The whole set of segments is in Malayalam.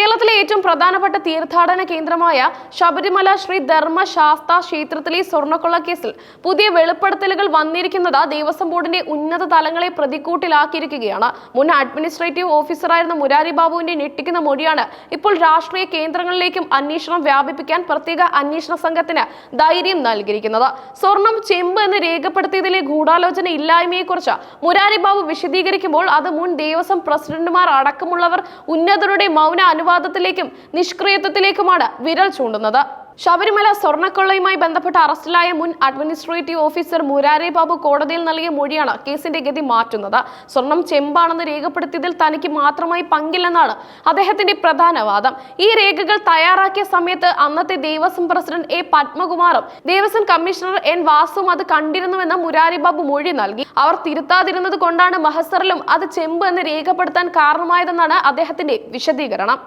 കേരളത്തിലെ ഏറ്റവും പ്രധാനപ്പെട്ട തീർത്ഥാടന കേന്ദ്രമായ ശബരിമല ശ്രീ ധർമ്മശാസ്ത ക്ഷേത്രത്തിലെ സ്വർണക്കൊള്ള കേസിൽ പുതിയ വെളിപ്പെടുത്തലുകൾ വന്നിരിക്കുന്നത് ദേവസ്വം ബോർഡിന്റെ ഉന്നത തലങ്ങളെ പ്രതിക്കൂട്ടിലാക്കിയിരിക്കുകയാണ്. മുൻ അഡ്മിനിസ്ട്രേറ്റീവ് ഓഫീസറായിരുന്ന മുരാരി ബാബുവിന്റെ ഞെട്ടിക്കുന്ന മൊഴിയാണ് ഇപ്പോൾ രാഷ്ട്രീയ കേന്ദ്രങ്ങളിലേക്കും അന്വേഷണം വ്യാപിപ്പിക്കാൻ പ്രത്യേക അന്വേഷണ സംഘത്തിന് ധൈര്യം നൽകിയിരിക്കുന്നത്. സ്വർണം ചെമ്പ് എന്ന് രേഖപ്പെടുത്തിയതിലെ ഗൂഢാലോചന ഇല്ലായ്മയെക്കുറിച്ച് മുരാരി ബാബു വിശദീകരിക്കുമ്പോൾ അത് മുൻ ദേവസ്വം പ്രസിഡന്റുമാർ അടക്കമുള്ളവർ ഉന്നതരുടെ മൗന അനുവാദത്തിലേക്കും നിഷ്ക്രിയത്വത്തിലേക്കുമാണ് വിരൽ ചൂണ്ടുന്നത്. ശബരിമല സ്വർണക്കൊള്ളയുമായി ബന്ധപ്പെട്ട് അറസ്റ്റിലായ മുൻ അഡ്മിനിസ്ട്രേറ്റീവ് ഓഫീസർ മുരാരി ബാബു കോടതിയിൽ നൽകിയ മൊഴിയാണ് കേസിന്റെ ഗതി മാറ്റുന്നത്. സ്വർണം ചെമ്പാണെന്ന് രേഖപ്പെടുത്തിയതിൽ തനിക്ക് മാത്രമായി പങ്കില്ലെന്നാണ് അദ്ദേഹത്തിന്റെ പ്രധാന വാദം. ഈ രേഖകൾ തയ്യാറാക്കിയ സമയത്ത് അന്നത്തെ ദേവസ്വം പ്രസിഡന്റ് എ പത്മകുമാറും ദേവസ്വം കമ്മീഷണർ എൻ വാസുവും അത് കണ്ടിരുന്നുവെന്ന് മുരാരി ബാബു മൊഴി നൽകി. അവർ തിരുത്താതിരുന്നത് കൊണ്ടാണ് മഹസറിലും അത് ചെമ്പ് എന്ന് രേഖപ്പെടുത്താൻ കാരണമായതെന്നാണ് അദ്ദേഹത്തിന്റെ വിശദീകരണം.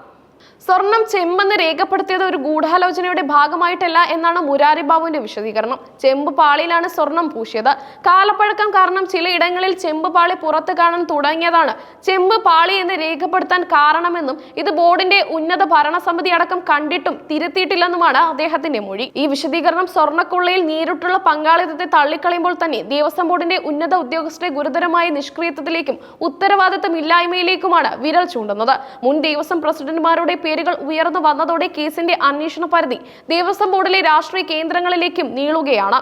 സ്വർണം ചെമ്പെന്ന് രേഖപ്പെടുത്തിയത് ഒരു ഗൂഢാലോചനയുടെ ഭാഗമായിട്ടല്ല എന്നാണ് മുരാരി ബാബുവിന്റെ വിശദീകരണം. ചെമ്പ് പാളിയിലാണ് സ്വർണം പൂശിയത്. കാലപ്പഴക്കം കാരണം ചിലയിടങ്ങളിൽ ചെമ്പ് പാളി പുറത്ത് കാണാൻ തുടങ്ങിയതാണ്. ചെമ്പ് പാളി എന്ന് രേഖപ്പെടുത്താൻ കാരണമെന്നും ഇത് ബോർഡിന്റെ ഉന്നത ഭരണസമിതി അടക്കം കണ്ടിട്ടും തിരുത്തിയിട്ടില്ലെന്നുമാണ് അദ്ദേഹത്തിന്റെ മൊഴി. ഈ വിശദീകരണം സ്വർണക്കൊള്ളയിൽ നേരിട്ടുള്ള പങ്കാളിത്തത്തെ തള്ളിക്കളയുമ്പോൾ തന്നെ ദേവസ്വം ബോർഡിന്റെ ഉന്നത ഉദ്യോഗസ്ഥരെ ഗുരുതരമായ നിഷ്ക്രിയത്വത്തിലേക്കും ഉത്തരവാദിത്തമില്ലായ്മയിലേക്കുമാണ് വിരൽ ചൂണ്ടുന്നത്. മുൻ ദേവസ്വം പ്രസിഡന്റുമാരുടെ പേരുകൾ ഉയർന്നു വന്നതോടെ കേസിന്റെ അന്വേഷണ പരിധി ദേവസ്വം ബോർഡിലെ രാഷ്ട്രീയ കേന്ദ്രങ്ങളിലേക്കും നീളുകയാണ്.